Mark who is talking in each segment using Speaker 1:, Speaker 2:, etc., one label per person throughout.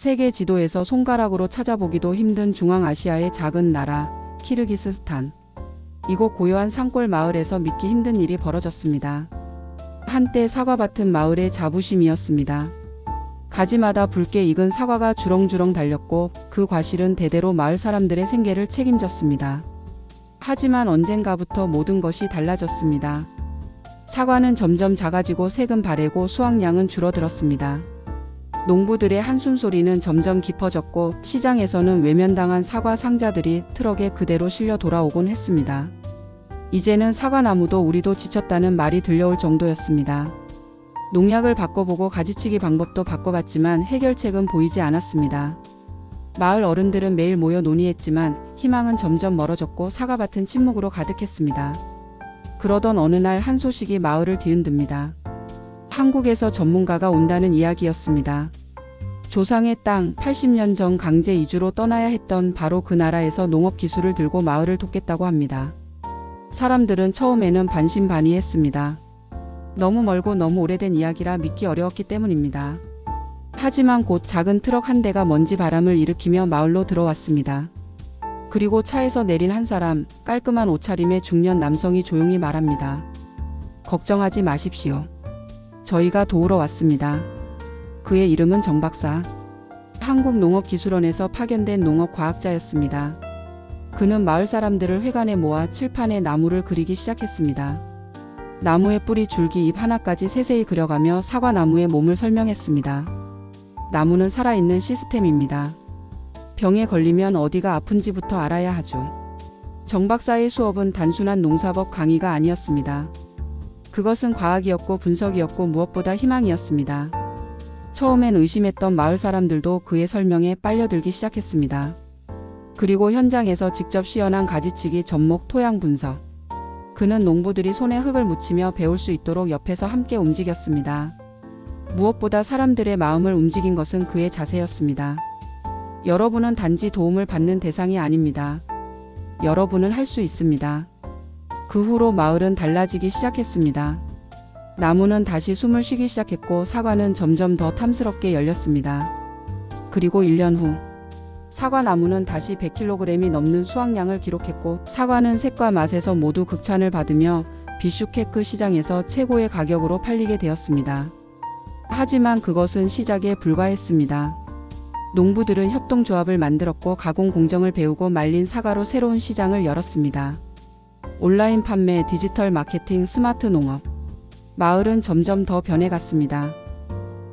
Speaker 1: 세계 지도에서 손가락으로 찾아보기도 힘든 중앙아시아의 작은 나라 키르기스스탄. 이곳 고요한 산골 마을에서 믿기 힘든 일이 벌어졌습니다. 한때 사과밭은 마을의 자부심이었습니다. 가지마다 붉게 익은 사과가 주렁주렁 달렸고 그 과실은 대대로 마을 사람들의 생계를 책임졌습니다. 하지만 언젠가부터 모든 것이 달라졌습니다. 사과는 점점 작아지고 색은 바래고 수확량은 줄어들었습니다. 농부들의 한숨 소리는 점점 깊어졌고 시장에서는 외면당한 사과 상자들이 트럭에 그대로 실려 돌아오곤 했습니다. 이제는 사과나무도 우리도 지쳤다는 말이 들려올 정도였습니다. 농약을 바꿔보고 가지치기 방법도 바꿔봤지만 해결책은 보이지 않았습니다. 마을 어른들은 매일 모여 논의했지만 희망은 점점 멀어졌고 사과밭은 침묵으로 가득했습니다. 그러던 어느 날 한 소식이 마을을 뒤흔듭니다. 한국에서 전문가가 온다는 이야기였습니다. 조상의 땅 80년 전 강제 이주로 떠나야 했던 바로 그 나라에서 농업 기술을 들고 마을을 돕겠다고 합니다. 사람들은 처음에는 반신반의했습니다. 너무 멀고 너무 오래된 이야기라 믿기 어려웠기 때문입니다. 하지만 곧 작은 트럭 한 대가 먼지 바람을 일으키며 마을로 들어왔습니다. 그리고 차에서 내린 한 사람, 깔끔한 옷차림의 중년 남성이 조용히 말합니다. 걱정하지 마십시오. 저희가 도우러 왔습니다. 그의 이름은 정 박사. 한국농업기술원에서 파견된 농업과학자였습니다. 그는 마을 사람들을 회관에 모아 칠판에 나무를 그리기 시작했습니다. 나무의 뿌리, 줄기, 잎 하나까지 세세히 그려가며 사과나무의 몸을 설명했습니다. 나무는 살아있는 시스템입니다. 병에 걸리면 어디가 아픈지부터 알아야 하죠. 정 박사의 수업은 단순한 농사법 강의가 아니었습니다. 그것은 과학이었고 분석이었고 무엇보다 희망이었습니다. 처음엔 의심했던 마을 사람들도 그의 설명에 빨려들기 시작했습니다. 그리고 현장에서 직접 시연한 가지치기 접목 토양 분석. 그는 농부들이 손에 흙을 묻히며 배울 수 있도록 옆에서 함께 움직였습니다. 무엇보다 사람들의 마음을 움직인 것은 그의 자세였습니다. 여러분은 단지 도움을 받는 대상이 아닙니다. 여러분은 할 수 있습니다. 그 후로 마을은 달라지기 시작했습니다. 나무는 다시 숨을 쉬기 시작했고 사과는 점점 더 탐스럽게 열렸습니다. 그리고 1년 후 사과 나무는 다시 100kg이 넘는 수확량을 기록했고 사과는 색과 맛에서 모두 극찬을 받으며 비슈케크 시장에서 최고의 가격으로 팔리게 되었습니다. 하지만 그것은 시작에 불과했습니다. 농부들은 협동조합을 만들었고 가공 공정을 배우고 말린 사과로 새로운 시장을 열었습니다. 온라인 판매, 디지털 마케팅, 스마트 농업. 마을은 점점 더 변해갔습니다.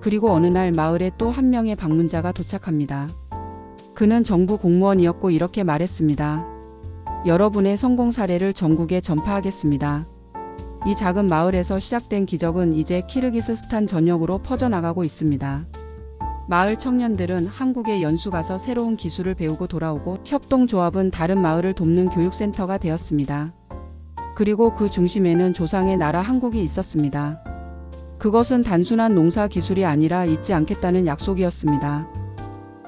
Speaker 1: 그리고 어느 날 마을에 또 한 명의 방문자가 도착합니다. 그는 정부 공무원이었고 이렇게 말했습니다. 여러분의 성공 사례를 전국에 전파하겠습니다. 이 작은 마을에서 시작된 기적은 이제 키르기스스탄 전역으로 퍼져나가고 있습니다. 마을 청년들은 한국에 연수 가서 새로운 기술을 배우고 돌아오고 협동조합은 다른 마을을 돕는 교육센터가 되었습니다. 그리고 그 중심에는 조상의 나라 한국이 있었습니다. 그것은 단순한 농사 기술이 아니라 잊지 않겠다는 약속이었습니다.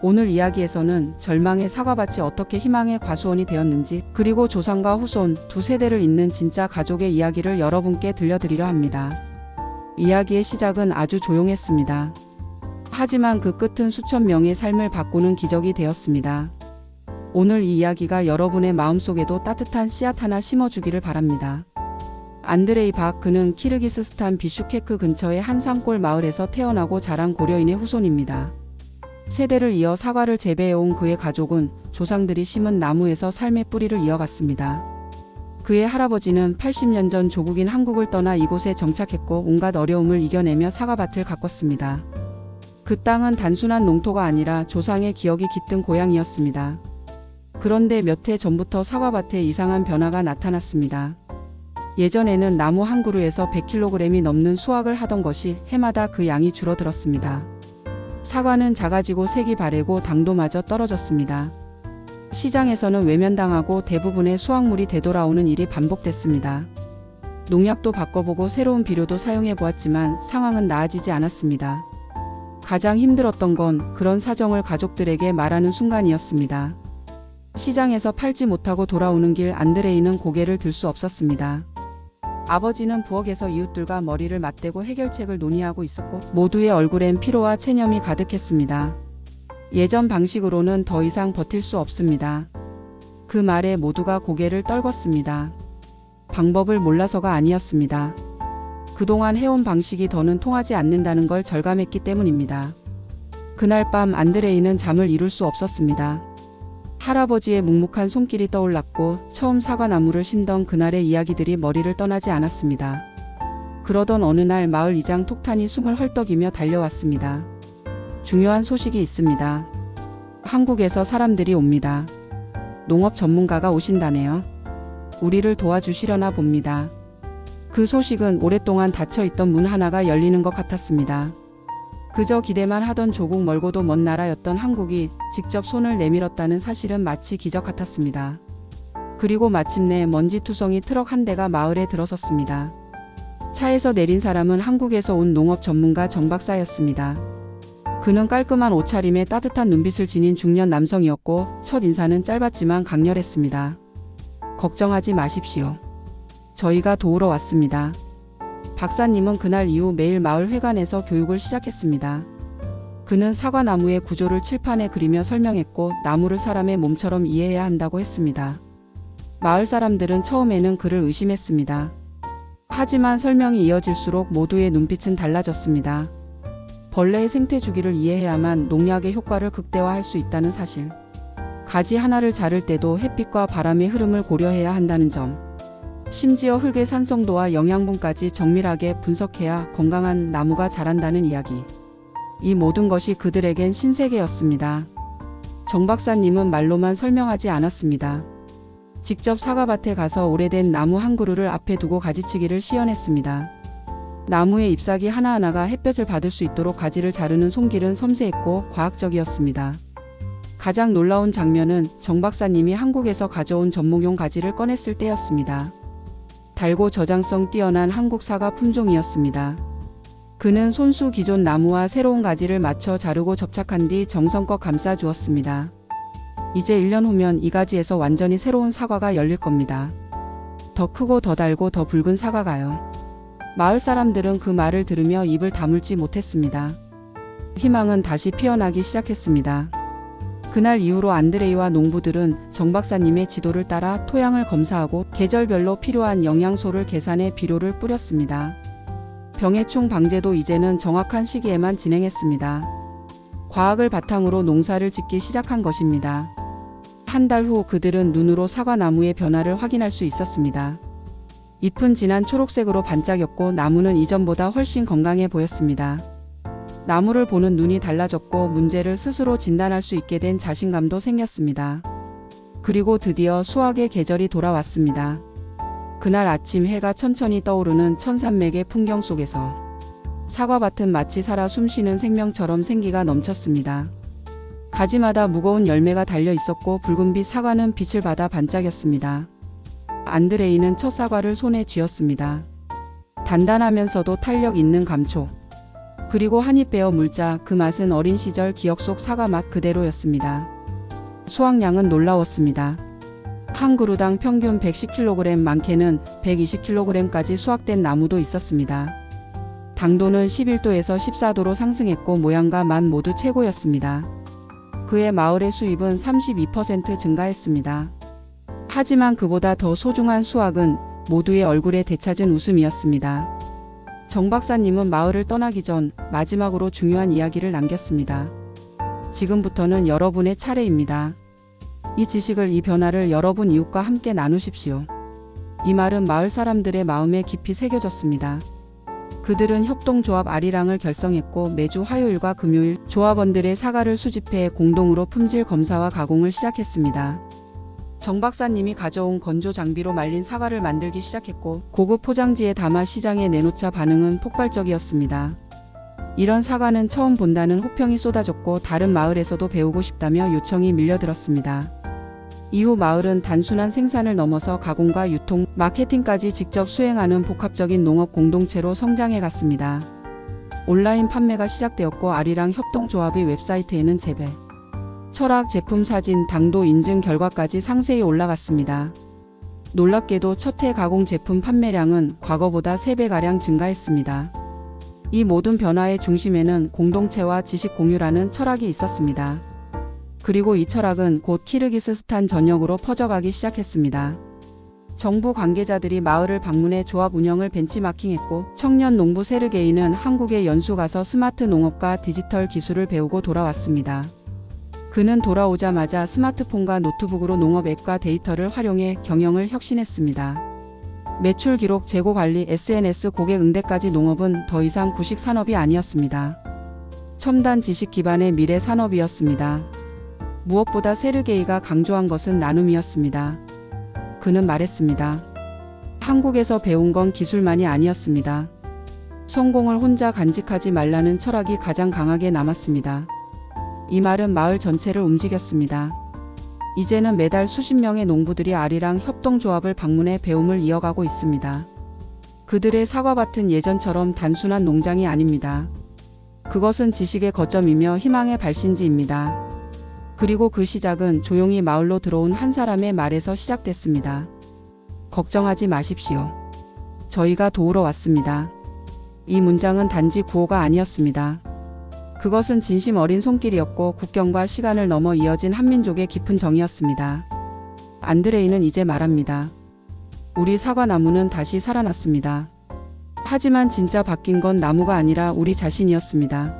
Speaker 1: 오늘 이야기에서는 절망의 사과밭이 어떻게 희망의 과수원이 되었는지 그리고 조상과 후손 두 세대를 잇는 진짜 가족의 이야기를 여러분께 들려드리려 합니다. 이야기의 시작은 아주 조용했습니다. 하지만 그 끝은 수천 명의 삶을 바꾸는 기적이 되었습니다. 오늘 이 이야기가 여러분의 마음속에도 따뜻한 씨앗 하나 심어주기를 바랍니다. 안드레이 박 그는 키르기스스탄 비슈케크 근처의 한 산골 마을에서 태어나고 자란 고려인의 후손입니다. 세대를 이어 사과를 재배해온 그의 가족은 조상들이 심은 나무에서 삶의 뿌리를 이어갔습니다. 그의 할아버지는 80년 전 조국인 한국을 떠나 이곳에 정착했고 온갖 어려움을 이겨내며 사과밭을 가꿨습니다. 그 땅은 단순한 농토가 아니라 조상의 기억이 깃든 고향이었습니다. 그런데 몇 해 전부터 사과밭에 이상한 변화가 나타났습니다. 예전에는 나무 한 그루에서 100kg이 넘는 수확을 하던 것이 해마다 그 양이 줄어들었습니다. 사과는 작아지고 색이 바래고 당도마저 떨어졌습니다. 시장에서는 외면당하고 대부분의 수확물이 되돌아오는 일이 반복됐습니다. 농약도 바꿔보고 새로운 비료도 사용해 보았지만 상황은 나아지지 않았습니다. 가장 힘들었던 건 그런 사정을 가족들에게 말하는 순간이었습니다. 시장에서 팔지 못하고 돌아오는 길 안드레이는 고개를 들 수 없었습니다. 아버지는 부엌에서 이웃들과 머리를 맞대고 해결책을 논의하고 있었고 모두의 얼굴엔 피로와 체념이 가득했습니다. 예전 방식으로는 더 이상 버틸 수 없습니다. 그 말에 모두가 고개를 떨궜습니다. 방법을 몰라서가 아니었습니다. 그동안 해온 방식이 더는 통하지 않는다는 걸 절감했기 때문입니다. 그날 밤 안드레이는 잠을 이룰 수 없었습니다. 할아버지의 묵묵한 손길이 떠올랐고 처음 사과나무를 심던 그날의 이야기들이 머리를 떠나지 않았습니다. 그러던 어느 날 마을 이장 톡탄이 숨을 헐떡이며 달려왔습니다. 중요한 소식이 있습니다. 한국에서 사람들이 옵니다. 농업 전문가가 오신다네요. 우리를 도와주시려나 봅니다. 그 소식은 오랫동안 닫혀 있던 문 하나가 열리는 것 같았습니다. 그저 기대만 하던 조국 멀고도 먼 나라였던 한국이 직접 손을 내밀었다는 사실은 마치 기적 같았습니다. 그리고 마침내 먼지투성이 트럭 한 대가 마을에 들어섰습니다. 차에서 내린 사람은 한국에서 온 농업 전문가 정 박사였습니다. 그는 깔끔한 옷차림에 따뜻한 눈빛을 지닌 중년 남성이었고 첫 인사는 짧았지만 강렬했습니다. 걱정하지 마십시오. 저희가 도우러 왔습니다. 박사님은 그날 이후 매일 마을 회관에서 교육을 시작했습니다. 그는 사과나무의 구조를 칠판에 그리며 설명했고 나무를 사람의 몸처럼 이해해야 한다고 했습니다. 마을 사람들은 처음에는 그를 의심했습니다. 하지만 설명이 이어질수록 모두의 눈빛은 달라졌습니다. 벌레의 생태 주기를 이해해야만 농약의 효과를 극대화할 수 있다는 사실. 가지 하나를 자를 때도 햇빛과 바람의 흐름을 고려해야 한다는 점. 심지어 흙의 산성도와 영양분까지 정밀하게 분석해야 건강한 나무가 자란다는 이야기. 이 모든 것이 그들에겐 신세계였습니다. 정 박사님은 말로만 설명하지 않았습니다. 직접 사과밭에 가서 오래된 나무 한 그루를 앞에 두고 가지치기를 시연했습니다. 나무의 잎사귀 하나하나가 햇볕을 받을 수 있도록 가지를 자르는 손길은 섬세했고 과학적이었습니다. 가장 놀라운 장면은 정 박사님이 한국에서 가져온 전목용 가지를 꺼냈을 때였습니다. 달고 저장성 뛰어난 한국 사과 품종이었습니다. 그는 손수 기존 나무와 새로운 가지를 맞춰 자르고 접착한 뒤 정성껏 감싸 주었습니다. 이제 1년 후면 이 가지에서 완전히 새로운 사과가 열릴 겁니다. 더 크고 더 달고 더 붉은 사과가요. 마을 사람들은 그 말을 들으며 입을 다물지 못했습니다. 희망은 다시 피어나기 시작했습니다. 그날 이후로 안드레이와 농부들은 정 박사님의 지도를 따라 토양을 검사하고 계절별로 필요한 영양소를 계산해 비료를 뿌렸습니다. 병해충 방제도 이제는 정확한 시기에만 진행했습니다. 과학을 바탕으로 농사를 짓기 시작한 것입니다. 한 달 후 그들은 눈으로 사과나무의 변화를 확인할 수 있었습니다. 잎은 진한 초록색으로 반짝였고 나무는 이전보다 훨씬 건강해 보였습니다. 나무를 보는 눈이 달라졌고 문제를 스스로 진단할 수 있게 된 자신감도 생겼습니다. 그리고 드디어 수확의 계절이 돌아왔습니다. 그날 아침 해가 천천히 떠오르는 천산맥의 풍경 속에서 사과밭은 마치 살아 숨쉬는 생명처럼 생기가 넘쳤습니다. 가지마다 무거운 열매가 달려 있었고 붉은빛 사과는 빛을 받아 반짝였습니다. 안드레이는 첫 사과를 손에 쥐었습니다. 단단하면서도 탄력 있는 감촉. 그리고 한 입 베어 물자 그 맛은 어린 시절 기억 속 사과 맛 그대로였습니다. 수확량은 놀라웠습니다. 한 그루당 평균 110kg 많게는 120kg까지 수확된 나무도 있었습니다. 당도는 11도에서 14도로 상승했고 모양과 맛 모두 최고였습니다. 그의 마을의 수입은 32% 증가했습니다. 하지만 그보다 더 소중한 수확은 모두의 얼굴에 되찾은 웃음이었습니다. 정 박사님은 마을을 떠나기 전 마지막으로 중요한 이야기를 남겼습니다. 지금부터는 여러분의 차례입니다. 이 지식을, 이 변화를 여러분 이웃과 함께 나누십시오. 이 말은 마을 사람들의 마음에 깊이 새겨졌습니다. 그들은 협동조합 아리랑을 결성했고 매주 화요일과 금요일 조합원들의 사과를 수집해 공동으로 품질 검사와 가공을 시작했습니다. 정 박사님이 가져온 건조 장비로 말린 사과를 만들기 시작했고 고급 포장지에 담아 시장에 내놓자 반응은 폭발적이었습니다. 이런 사과는 처음 본다는 호평이 쏟아졌고 다른 마을에서도 배우고 싶다며 요청이 밀려들었습니다. 이후 마을은 단순한 생산을 넘어서 가공과 유통, 마케팅까지 직접 수행하는 복합적인 농업 공동체로 성장해 갔습니다. 온라인 판매가 시작되었고 아리랑 협동조합의 웹사이트에는 재배, 철학, 제품 사진, 당도 인증 결과까지 상세히 올라갔습니다. 놀랍게도 첫해 가공 제품 판매량은 과거보다 3배가량 증가했습니다. 이 모든 변화의 중심에는 공동체와 지식 공유라는 철학이 있었습니다. 그리고 이 철학은 곧 키르기스스탄 전역으로 퍼져가기 시작했습니다. 정부 관계자들이 마을을 방문해 조합 운영을 벤치마킹했고 청년 농부 세르게이는 한국에 연수 가서 스마트 농업과 디지털 기술을 배우고 돌아왔습니다. 그는 돌아오자마자 스마트폰과 노트북으로 농업 앱과 데이터를 활용해 경영을 혁신했습니다. 매출 기록, 재고 관리, SNS 고객 응대까지 농업은 더 이상 구식 산업이 아니었습니다. 첨단 지식 기반의 미래 산업이었습니다. 무엇보다 세르게이가 강조한 것은 나눔이었습니다. 그는 말했습니다. 한국에서 배운 건 기술만이 아니었습니다. 성공을 혼자 간직하지 말라는 철학이 가장 강하게 남았습니다. 이 말은 마을 전체를 움직였습니다. 이제는 매달 수십 명의 농부들이 아리랑 협동조합을 방문해 배움을 이어가고 있습니다. 그들의 사과밭은 예전처럼 단순한 농장이 아닙니다. 그것은 지식의 거점이며 희망의 발신지입니다. 그리고 그 시작은 조용히 마을로 들어온 한 사람의 말에서 시작됐습니다. 걱정하지 마십시오. 저희가 도우러 왔습니다. 이 문장은 단지 구호가 아니었습니다. 그것은 진심 어린 손길이었고 국경과 시간을 넘어 이어진 한민족의 깊은 정이었습니다. 안드레이는 이제 말합니다. 우리 사과나무는 다시 살아났습니다. 하지만 진짜 바뀐 건 나무가 아니라 우리 자신이었습니다.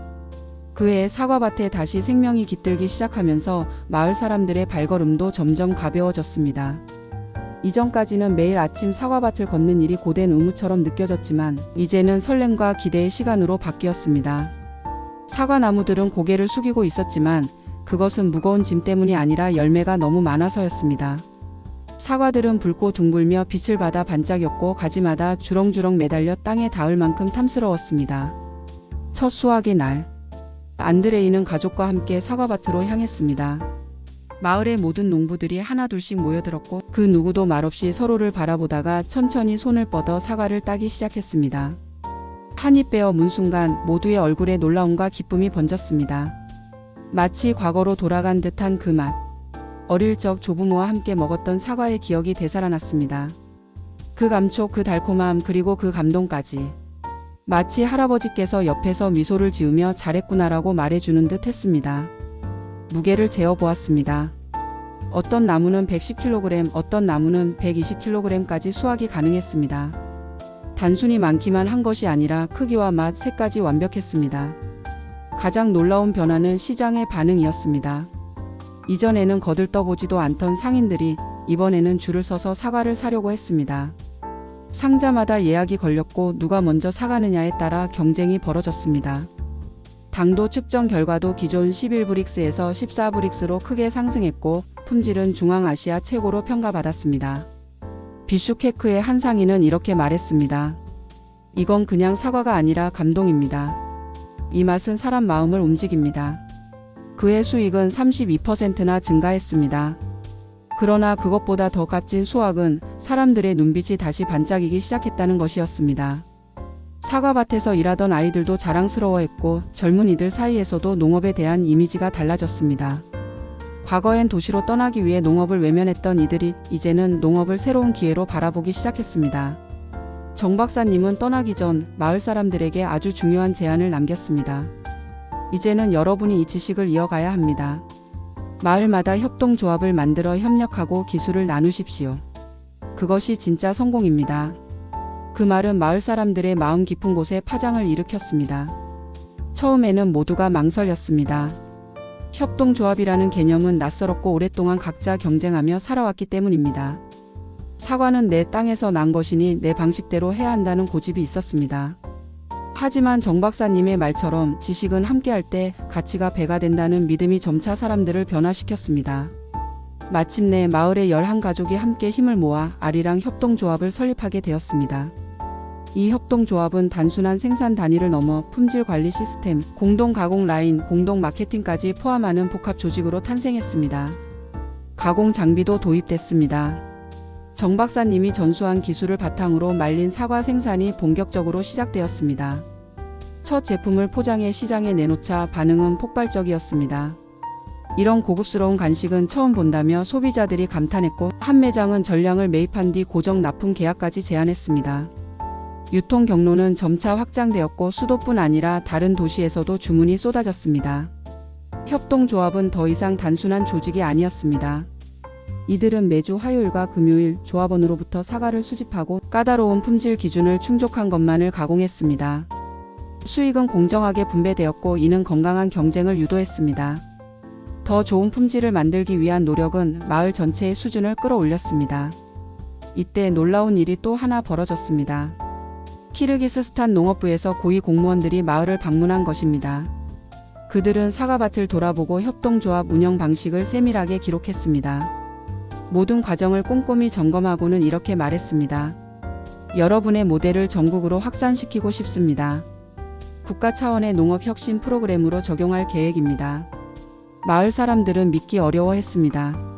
Speaker 1: 그해 사과밭에 다시 생명이 깃들기 시작하면서 마을 사람들의 발걸음도 점점 가벼워졌습니다. 이전까지는 매일 아침 사과밭을 걷는 일이 고된 의무처럼 느껴졌지만 이제는 설렘과 기대의 시간으로 바뀌었습니다. 사과나무들은 고개를 숙이고 있었지만 그것은 무거운 짐 때문이 아니라 열매가 너무 많아서였습니다. 사과들은 붉고 둥글며 빛을 받아 반짝였고 가지마다 주렁주렁 매달려 땅에 닿을 만큼 탐스러웠습니다. 첫 수확의 날, 안드레이는 가족과 함께 사과밭으로 향했습니다. 마을의 모든 농부들이 하나둘씩 모여들었고 그 누구도 말없이 서로를 바라보다가 천천히 손을 뻗어 사과를 따기 시작했습니다. 한입 베어 문 순간 모두의 얼굴에 놀라움과 기쁨이 번졌습니다. 마치 과거로 돌아간 듯한 그 맛. 어릴 적 조부모와 함께 먹었던 사과의 기억이 되살아났습니다. 그 감촉, 그 달콤함, 그리고 그 감동까지. 마치 할아버지께서 옆에서 미소를 지으며 잘했구나라고 말해주는 듯 했습니다. 무게를 재어 보았습니다. 어떤 나무는 110kg, 어떤 나무는 120kg까지 수확이 가능했습니다. 단순히 많기만 한 것이 아니라 크기와 맛, 색까지 완벽했습니다. 가장 놀라운 변화는 시장의 반응이었습니다. 이전에는 거들떠보지도 않던 상인들이 이번에는 줄을 서서 사과를 사려고 했습니다. 상자마다 예약이 걸렸고 누가 먼저 사가느냐에 따라 경쟁이 벌어졌습니다. 당도 측정 결과도 기존 11브릭스에서 14브릭스로 크게 상승했고 품질은 중앙아시아 최고로 평가받았습니다. 비슈케크의 한 상인은 이렇게 말했습니다. 이건 그냥 사과가 아니라 감동입니다. 이 맛은 사람 마음을 움직입니다. 그의 수익은 32%나 증가했습니다. 그러나 그것보다 더 값진 수확은 사람들의 눈빛이 다시 반짝이기 시작했다는 것이었습니다. 사과밭에서 일하던 아이들도 자랑스러워했고 젊은이들 사이에서도 농업에 대한 이미지가 달라졌습니다. 과거엔 도시로 떠나기 위해 농업을 외면했던 이들이 이제는 농업을 새로운 기회로 바라보기 시작했습니다. 정 박사님은 떠나기 전 마을 사람들에게 아주 중요한 제안을 남겼습니다. 이제는 여러분이 이 지식을 이어가야 합니다. 마을마다 협동조합을 만들어 협력하고 기술을 나누십시오. 그것이 진짜 성공입니다. 그 말은 마을 사람들의 마음 깊은 곳에 파장을 일으켰습니다. 처음에는 모두가 망설였습니다. 협동조합이라는 개념은 낯설었고 오랫동안 각자 경쟁하며 살아왔기 때문입니다. 사과는 내 땅에서 난 것이니 내 방식대로 해야 한다는 고집이 있었습니다. 하지만 정 박사님의 말처럼 지식은 함께할 때 가치가 배가 된다는 믿음이 점차 사람들을 변화시켰습니다. 마침내 마을의 11가족이 함께 힘을 모아 아리랑 협동조합을 설립하게 되었습니다. 이 협동조합은 단순한 생산 단위를 넘어 품질 관리 시스템, 공동 가공 라인, 공동 마케팅까지 포함하는 복합 조직으로 탄생했습니다. 가공 장비도 도입됐습니다. 정 박사님이 전수한 기술을 바탕으로 말린 사과 생산이 본격적으로 시작되었습니다. 첫 제품을 포장해 시장에 내놓자 반응은 폭발적이었습니다. 이런 고급스러운 간식은 처음 본다며 소비자들이 감탄했고 한 매장은 전량을 매입한 뒤 고정 납품 계약까지 제안했습니다. 유통 경로는 점차 확장되었고 수도뿐 아니라 다른 도시에서도 주문이 쏟아졌습니다. 협동조합은 더 이상 단순한 조직이 아니었습니다. 이들은 매주 화요일과 금요일 조합원으로부터 사과를 수집하고 까다로운 품질 기준을 충족한 것만을 가공했습니다. 수익은 공정하게 분배되었고 이는 건강한 경쟁을 유도했습니다. 더 좋은 품질을 만들기 위한 노력은 마을 전체의 수준을 끌어올렸습니다. 이때 놀라운 일이 또 하나 벌어졌습니다. 키르기스스탄 농업부에서 고위 공무원들이 마을을 방문한 것입니다. 그들은 사과밭을 돌아보고 협동조합 운영 방식을 세밀하게 기록했습니다. 모든 과정을 꼼꼼히 점검하고는 이렇게 말했습니다. 여러분의 모델을 전국으로 확산시키고 싶습니다. 국가 차원의 농업 혁신 프로그램으로 적용할 계획입니다. 마을 사람들은 믿기 어려워했습니다.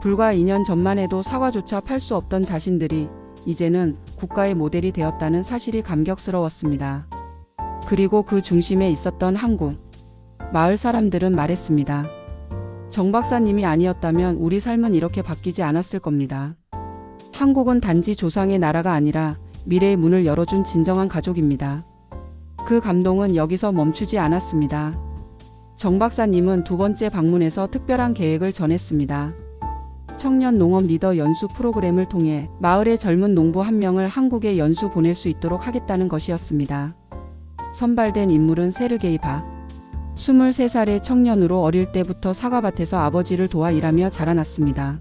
Speaker 1: 불과 2년 전만 해도 사과조차 팔 수 없던 자신들이 이제는 국가의 모델이 되었다는 사실이 감격스러웠습니다. 그리고 그 중심에 있었던 한국. 마을 사람들은 말했습니다. 정 박사님이 아니었다면 우리 삶은 이렇게 바뀌지 않았을 겁니다. 한국은 단지 조상의 나라가 아니라 미래의 문을 열어준 진정한 가족입니다. 그 감동은 여기서 멈추지 않았습니다. 정 박사님은 두 번째 방문에서 특별한 계획을 전했습니다. 청년 농업 리더 연수 프로그램을 통해 마을의 젊은 농부 한 명을 한국에 연수 보낼 수 있도록 하겠다는 것이었습니다. 선발된 인물은 세르게이 바. 23살의 청년으로 어릴 때부터 사과밭에서 아버지를 도와 일하며 자라났습니다.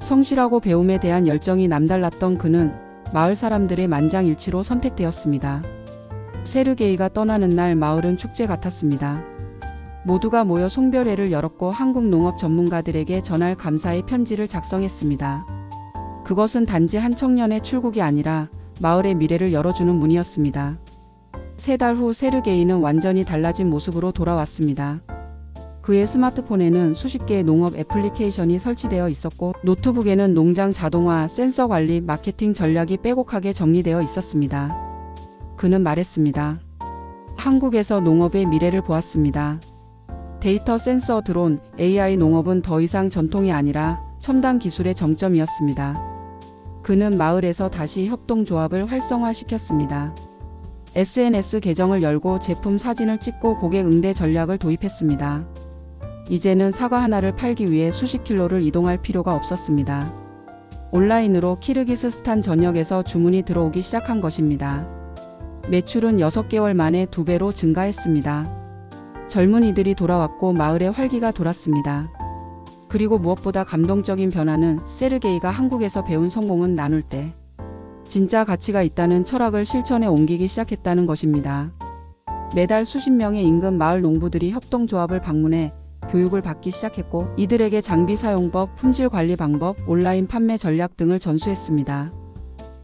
Speaker 1: 성실하고 배움에 대한 열정이 남달랐던 그는 마을 사람들의 만장일치로 선택되었습니다. 세르게이가 떠나는 날 마을은 축제 같았습니다. 모두가 모여 송별회를 열었고 한국 농업 전문가들에게 전할 감사의 편지를 작성했습니다. 그것은 단지 한 청년의 출국이 아니라 마을의 미래를 열어주는 문이었습니다. 세 달 후 세르게이는 완전히 달라진 모습으로 돌아왔습니다. 그의 스마트폰에는 수십 개의 농업 애플리케이션이 설치되어 있었고 노트북에는 농장 자동화, 센서 관리, 마케팅 전략이 빼곡하게 정리되어 있었습니다. 그는 말했습니다. 한국에서 농업의 미래를 보았습니다. 데이터 센서 드론, AI 농업은 더 이상 전통이 아니라 첨단 기술의 정점이었습니다. 그는 마을에서 다시 협동조합을 활성화시켰습니다. SNS 계정을 열고 제품 사진을 찍고 고객 응대 전략을 도입했습니다. 이제는 사과 하나를 팔기 위해 수십 킬로를 이동할 필요가 없었습니다. 온라인으로 키르기스스탄 전역에서 주문이 들어오기 시작한 것입니다. 매출은 6개월 만에 두 배로 증가했습니다. 젊은이들이 돌아왔고 마을에 활기가 돌았습니다. 그리고 무엇보다 감동적인 변화는 세르게이가 한국에서 배운 성공은 나눌 때 진짜 가치가 있다는 철학을 실천에 옮기기 시작했다는 것입니다. 매달 수십 명의 인근 마을 농부들이 협동조합을 방문해 교육을 받기 시작했고 이들에게 장비 사용법, 품질 관리 방법, 온라인 판매 전략 등을 전수했습니다.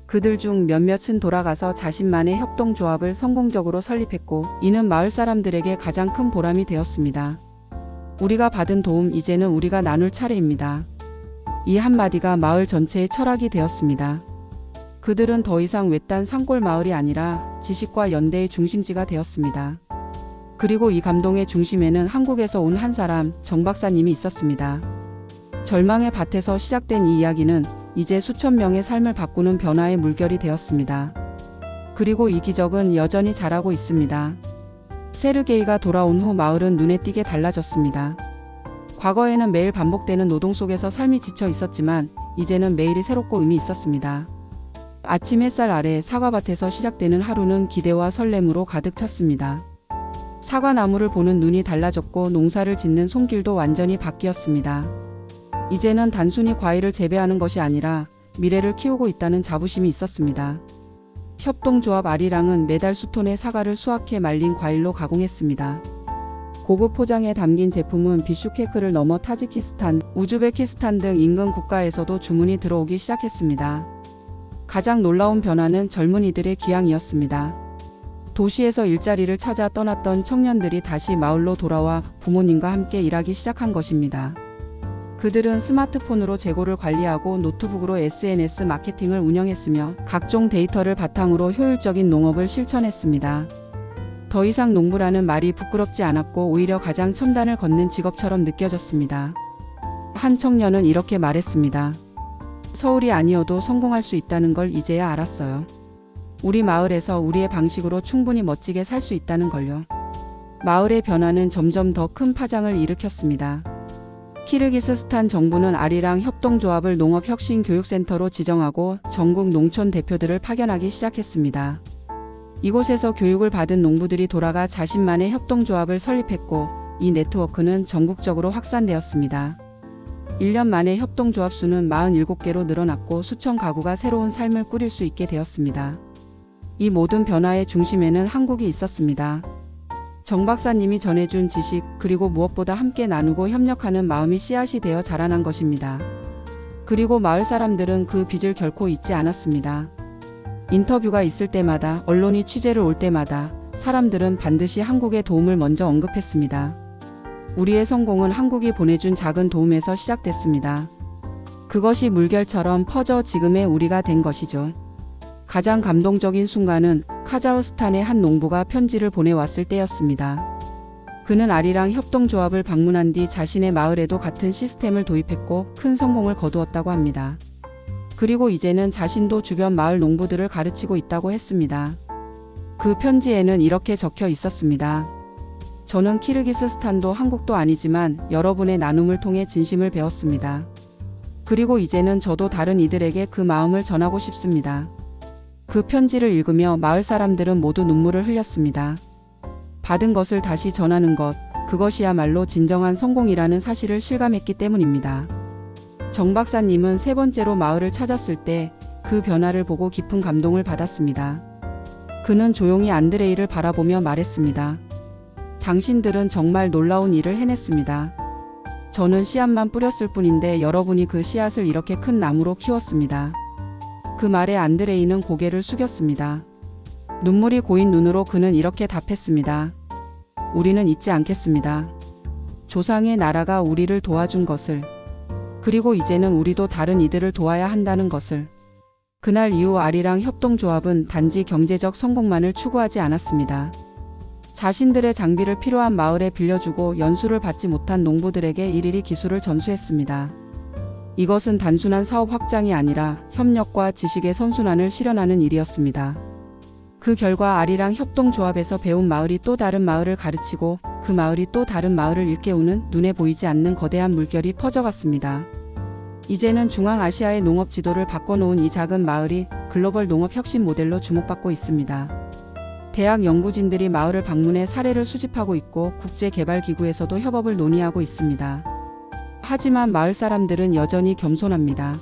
Speaker 1: 그들 중 몇몇은 돌아가서 자신만의 협동조합을 성공적으로 설립했고 이는 마을 사람들에게 가장 큰 보람이 되었습니다. 우리가 받은 도움 이제는 우리가 나눌 차례입니다. 이 한마디가 마을 전체의 철학이 되었습니다. 그들은 더 이상 외딴 산골 마을이 아니라 지식과 연대의 중심지가 되었습니다. 그리고 이 감동의 중심에는 한국에서 온 한 사람, 정 박사님이 있었습니다. 절망의 밭에서 시작된 이 이야기는 이제 수천 명의 삶을 바꾸는 변화의 물결이 되었습니다. 그리고 이 기적은 여전히 자라고 있습니다. 세르게이가 돌아온 후 마을은 눈에 띄게 달라졌습니다. 과거에는 매일 반복되는 노동 속에서 삶이 지쳐 있었지만 이제는 매일이 새롭고 의미 있었습니다. 아침 햇살 아래 사과밭에서 시작되는 하루는 기대와 설렘으로 가득 찼습니다. 사과나무를 보는 눈이 달라졌고 농사를 짓는 손길도 완전히 바뀌었습니다. 이제는 단순히 과일을 재배하는 것이 아니라 미래를 키우고 있다는 자부심이 있었습니다. 협동조합 아리랑은 매달 수톤의 사과를 수확해 말린 과일로 가공했습니다. 고급 포장에 담긴 제품은 비슈케크를 넘어 타지키스탄, 우즈베키스탄 등 인근 국가에서도 주문이 들어오기 시작했습니다. 가장 놀라운 변화는 젊은이들의 기항이었습니다. 도시에서 일자리를 찾아 떠났던 청년들이 다시 마을로 돌아와 부모님과 함께 일하기 시작한 것입니다. 그들은 스마트폰으로 재고를 관리하고 노트북으로 SNS 마케팅을 운영했으며 각종 데이터를 바탕으로 효율적인 농업을 실천했습니다. 더 이상 농부라는 말이 부끄럽지 않았고 오히려 가장 첨단을 걷는 직업처럼 느껴졌습니다. 한 청년은 이렇게 말했습니다. 서울이 아니어도 성공할 수 있다는 걸 이제야 알았어요. 우리 마을에서 우리의 방식으로 충분히 멋지게 살 수 있다는 걸요. 마을의 변화는 점점 더 큰 파장을 일으켰습니다. 키르기스스탄 정부는 아리랑 협동조합을 농업혁신교육센터로 지정하고 전국 농촌 대표들을 파견하기 시작했습니다. 이곳에서 교육을 받은 농부들이 돌아가 자신만의 협동조합을 설립했고 이 네트워크는 전국적으로 확산되었습니다. 1년 만에 협동조합 수는 47개로 늘어났고 수천 가구가 새로운 삶을 꾸릴 수 있게 되었습니다. 이 모든 변화의 중심에는 한국이 있었습니다. 정 박사님이 전해준 지식 그리고 무엇보다 함께 나누고 협력하는 마음이 씨앗이 되어 자라난 것입니다. 그리고 마을 사람들은 그 빚을 결코 잊지 않았습니다. 인터뷰가 있을 때마다 언론이 취재를 올 때마다 사람들은 반드시 한국의 도움을 먼저 언급했습니다. 우리의 성공은 한국이 보내준 작은 도움에서 시작됐습니다. 그것이 물결처럼 퍼져 지금의 우리가 된 것이죠. 가장 감동적인 순간은 카자흐스탄의 한 농부가 편지를 보내왔을 때였습니다. 그는 아리랑 협동조합을 방문한 뒤 자신의 마을에도 같은 시스템을 도입했고 큰 성공을 거두었다고 합니다. 그리고 이제는 자신도 주변 마을 농부들을 가르치고 있다고 했습니다. 그 편지에는 이렇게 적혀 있었습니다. 저는 키르기스스탄도 한국도 아니지만 여러분의 나눔을 통해 진심을 배웠습니다. 그리고 이제는 저도 다른 이들에게 그 마음을 전하고 싶습니다. 그 편지를 읽으며 마을 사람들은 모두 눈물을 흘렸습니다. 받은 것을 다시 전하는 것, 그것이야말로 진정한 성공이라는 사실을 실감했기 때문입니다. 정 박사님은 세 번째로 마을을 찾았을 때 그 변화를 보고 깊은 감동을 받았습니다. 그는 조용히 안드레이를 바라보며 말했습니다. 당신들은 정말 놀라운 일을 해냈습니다. 저는 씨앗만 뿌렸을 뿐인데 여러분이 그 씨앗을 이렇게 큰 나무로 키웠습니다. 그 말에 안드레이는 고개를 숙였습니다. 눈물이 고인 눈으로 그는 이렇게 답했습니다. 우리는 잊지 않겠습니다. 조상의 나라가 우리를 도와준 것을, 그리고 이제는 우리도 다른 이들을 도와야 한다는 것을. 그날 이후 아리랑 협동조합은 단지 경제적 성공만을 추구하지 않았습니다. 자신들의 장비를 필요한 마을에 빌려주고 연수를 받지 못한 농부들에게 일일이 기술을 전수했습니다. 이것은 단순한 사업 확장이 아니라 협력과 지식의 선순환을 실현하는 일이었습니다. 그 결과 아리랑 협동조합에서 배운 마을이 또 다른 마을을 가르치고 그 마을이 또 다른 마을을 일깨우는 눈에 보이지 않는 거대한 물결이 퍼져갔습니다. 이제는 중앙아시아의 농업 지도를 바꿔놓은 이 작은 마을이 글로벌 농업 혁신 모델로 주목받고 있습니다. 대학 연구진들이 마을을 방문해 사례를 수집하고 있고 국제개발기구에서도 협업을 논의하고 있습니다. 하지만 마을 사람들은 여전히 겸손합니다.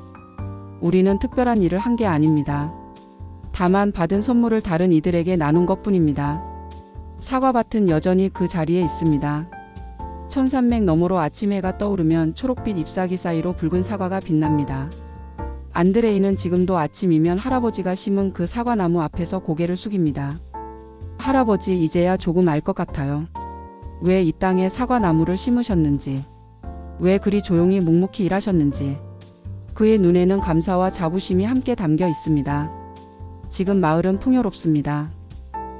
Speaker 1: 우리는 특별한 일을 한 게 아닙니다. 다만 받은 선물을 다른 이들에게 나눈 것 뿐입니다. 사과밭은 여전히 그 자리에 있습니다. 천산맥 너머로 아침 해가 떠오르면 초록빛 잎사귀 사이로 붉은 사과가 빛납니다. 안드레이는 지금도 아침이면 할아버지가 심은 그 사과나무 앞에서 고개를 숙입니다. 할아버지 이제야 조금 알 것 같아요. 왜 이 땅에 사과나무를 심으셨는지, 왜 그리 조용히 묵묵히 일하셨는지. 그의 눈에는 감사와 자부심이 함께 담겨 있습니다. 지금 마을은 풍요롭습니다.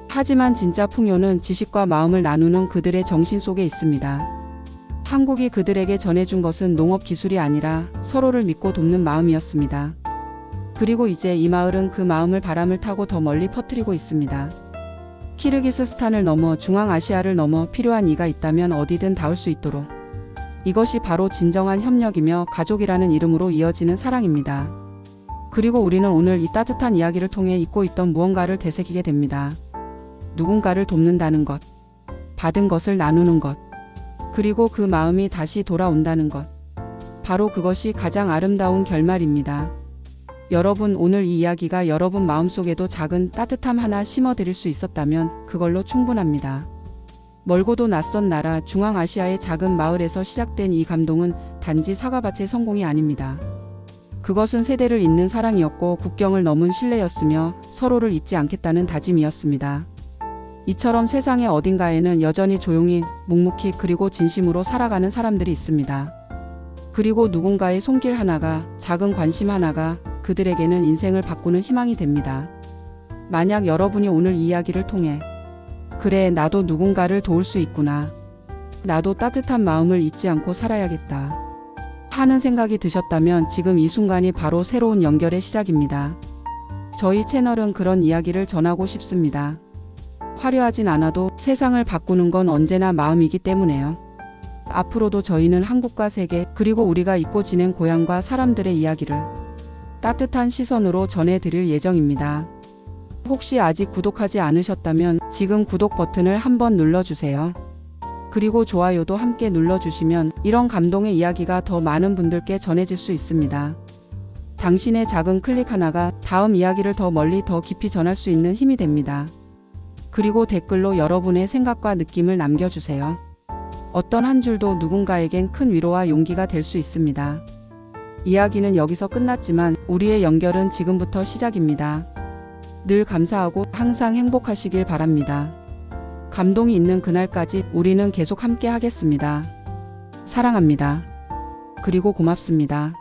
Speaker 1: 하지만 진짜 풍요는 지식과 마음을 나누는 그들의 정신 속에 있습니다. 한국이 그들에게 전해준 것은 농업 기술이 아니라 서로를 믿고 돕는 마음이었습니다. 그리고 이제 이 마을은 그 마음을 바람을 타고 더 멀리 퍼뜨리고 있습니다. 키르기스스탄을 넘어 중앙아시아를 넘어 필요한 이가 있다면 어디든 닿을 수 있도록. 이것이 바로 진정한 협력이며 가족이라는 이름으로 이어지는 사랑입니다. 그리고 우리는 오늘 이 따뜻한 이야기를 통해 잊고 있던 무언가를 되새기게 됩니다. 누군가를 돕는다는 것, 받은 것을 나누는 것, 그리고 그 마음이 다시 돌아온다는 것. 바로 그것이 가장 아름다운 결말입니다. 여러분, 오늘 이 이야기가 여러분 마음속에도 작은 따뜻함 하나 심어드릴 수 있었다면 그걸로 충분합니다. 멀고도 낯선 나라 중앙아시아의 작은 마을에서 시작된 이 감동은 단지 사과밭의 성공이 아닙니다. 그것은 세대를 잇는 사랑이었고 국경을 넘은 신뢰였으며 서로를 잊지 않겠다는 다짐이었습니다. 이처럼 세상의 어딘가에는 여전히 조용히, 묵묵히 그리고 진심으로 살아가는 사람들이 있습니다. 그리고 누군가의 손길 하나가, 작은 관심 하나가 그들에게는 인생을 바꾸는 희망이 됩니다. 만약 여러분이 오늘 이 이야기를 통해 그래, 나도 누군가를 도울 수 있구나. 나도 따뜻한 마음을 잊지 않고 살아야겠다. 하는 생각이 드셨다면 지금 이 순간이 바로 새로운 연결의 시작입니다. 저희 채널은 그런 이야기를 전하고 싶습니다. 화려하진 않아도 세상을 바꾸는 건 언제나 마음이기 때문에요. 앞으로도 저희는 한국과 세계, 그리고 우리가 잊고 지낸 고향과 사람들의 이야기를 따뜻한 시선으로 전해드릴 예정입니다. 혹시 아직 구독하지 않으셨다면 지금 구독 버튼을 한번 눌러주세요. 그리고 좋아요도 함께 눌러주시면 이런 감동의 이야기가 더 많은 분들께 전해질 수 있습니다. 당신의 작은 클릭 하나가 다음 이야기를 더 멀리 더 깊이 전할 수 있는 힘이 됩니다. 그리고 댓글로 여러분의 생각과 느낌을 남겨주세요. 어떤 한 줄도 누군가에겐 큰 위로와 용기가 될 수 있습니다. 이야기는 여기서 끝났지만 우리의 연결은 지금부터 시작입니다. 늘 감사하고 항상 행복하시길 바랍니다. 감동이 있는 그날까지 우리는 계속 함께 하겠습니다. 사랑합니다. 그리고 고맙습니다.